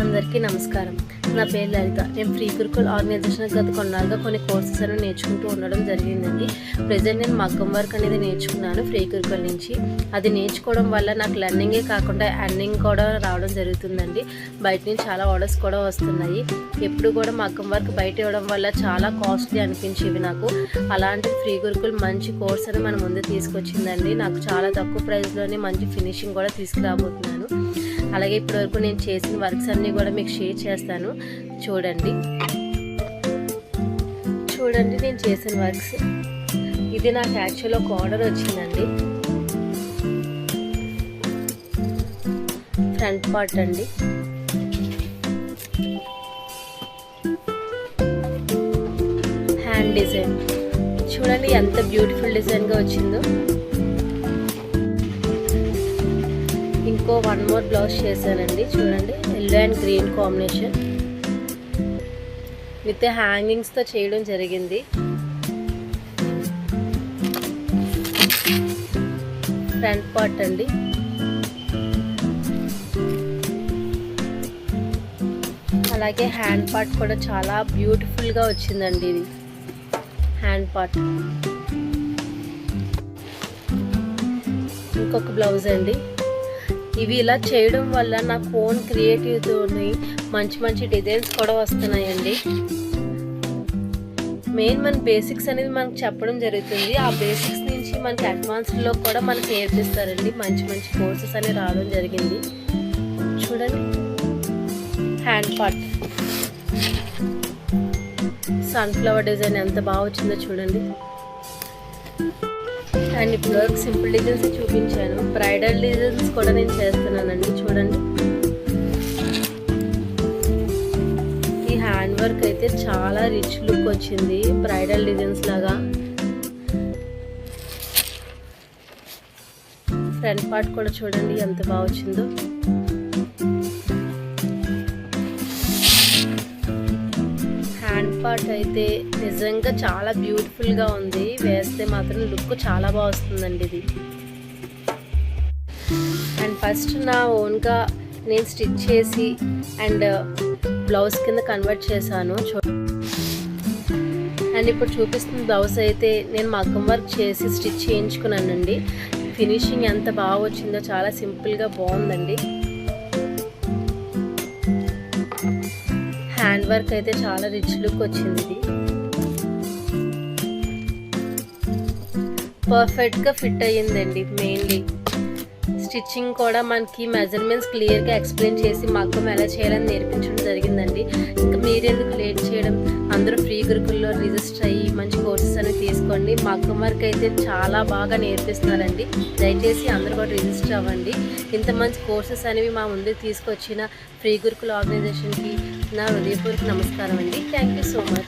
అందరికీ నమస్కారం. నా పేరు లలిత. నేను ఫ్రీ గురుకుల్ ఆర్గనైజేషన్ గత కొన్నాళ్ళుగా కొన్ని కోర్సెస్ అనేవి నేర్చుకుంటూ ఉండడం జరిగిందండి. ప్రజెంట్ నేను మగ్గం వర్క్ అనేది నేర్చుకున్నాను ఫ్రీ గురుకుల్ నుంచి. అది నేర్చుకోవడం వల్ల నాకు లెర్నింగే కాకుండా ఎర్నింగ్ కూడా రావడం జరుగుతుందండి. బయట నుంచి చాలా ఆర్డర్స్ కూడా వస్తున్నాయి. ఎప్పుడు కూడా మగ్గం వర్క్ బయట ఇవ్వడం వల్ల చాలా కాస్ట్లీ అనిపించేవి నాకు. అలాంటి ఫ్రీ గురుకుల్ మంచి కోర్స్ అని మన ముందు తీసుకొచ్చిందండి. నాకు చాలా తక్కువ ప్రైస్లోనే మంచి ఫినిషింగ్ కూడా తీసుకురాబోతున్నాను. అలాగే ఇప్పటివరకు నేను చేసిన వర్క్స్ అన్నీ కూడా మీకు షేర్ చేస్తాను. చూడండి. చూడండి నేను చేసిన వర్క్స్. ఇది నాకు యాక్చువల్ ఒక ఆర్డర్ వచ్చిందండి. ఫ్రంట్ పార్ట్ అండి. హ్యాండ్ డిజైన్ చూడండి ఎంత బ్యూటిఫుల్ డిజైన్గా వచ్చిందో. ఇంకో వన్ మోర్ బ్లౌజ్ చేశానండి. చూడండి yellow and green combination with హ్యాంగింగ్స్తో చేయడం జరిగింది. ఫ్రంట్ పార్ట్ అండి. అలాగే హ్యాండ్ పార్ట్ కూడా చాలా బ్యూటిఫుల్గా వచ్చిందండి ఇది. Hand part. ఇంకొక బ్లౌజ్ అండి. ఇవి ఇలా చేయడం వల్ల నా ఫోన్ క్రియేటివ్తోని మంచి మంచి డిజైన్స్ కూడా వస్తున్నాయండి. మెయిన్ మన బేసిక్స్ అనేది మనకు చెప్పడం జరుగుతుంది. ఆ బేసిక్స్ నుంచి మనకి అడ్వాన్స్డ్లో కూడా మనకి నేర్పిస్తారండి. మంచి మంచి కోర్సెస్ అనేవి రావడం జరిగింది. చూడండి. హ్యాండ్ పార్ట్ సన్ఫ్లవర్ డిజైన్ ఎంత బాగా వచ్చిందో చూడండి. అండ్ ఇప్పుడు వరకు సింపుల్ డిజైన్స్ చూపించాను. బ్రైడల్ డిజైన్స్ కూడా నేను చేస్తున్నానండి చూడండి. ఈ హ్యాండ్ వర్క్ అయితే చాలా రిచ్ లుక్ వచ్చింది బ్రైడల్ డిజైన్స్ లాగా. ఫ్రంట్ పార్ట్ కూడా చూడండి ఎంత బాగా వచ్చిందో. పార్ట్ అయితే నిజంగా చాలా బ్యూటిఫుల్గా ఉంది. వేస్తే మాత్రం లుక్ చాలా బాగా వస్తుందండి ఇది. అండ్ ఫస్ట్ నా ఓన్గా నేను స్టిచ్ చేసి అండ్ బ్లౌజ్ కింద కన్వర్ట్ చేశాను. చూ అండ్ ఇప్పుడు చూపిస్తున్న బ్లౌజ్ అయితే నేను మగ్గం వర్క్ చేసి స్టిచ్ చేయించుకున్నానండి. ఫినిషింగ్ ఎంత బాగా వచ్చిందో చాలా సింపుల్గా బాగుందండి. హ్యాండ్ వర్క్ అయితే చాలా రిచ్ లుక్ వచ్చింది ఇది. పర్ఫెక్ట్గా ఫిట్ అయ్యిందండి మెయిన్లీ స్టిచ్చింగ్ కూడా మనకి మెజర్మెంట్స్ క్లియర్గా ఎక్స్ప్లెయిన్ చేసి మగ్గం ఎలా చేయాలని నేర్పించడం జరిగిందండి. ఇంకా మీరెందుకు లేట్ చేయడం? అందరూ ఫ్రీ గురుకుల్లో రిజిస్టర్ అయ్యి మంచి కోర్సెస్ అనేవి తీసుకోండి. మగ్గం వర్క్ అయితే చాలా బాగా నేర్పిస్తున్నారండి. దయచేసి అందరూ కూడా రిజిస్టర్ అవ్వండి. ఇంత మంచి కోర్సెస్ అనేవి మా ముందుకు తీసుకొచ్చిన ఫ్రీ గురుకుల ఆర్గనైజేషన్కి నా హృదయపూర్వక నమస్కారం అండి. Thank you so much.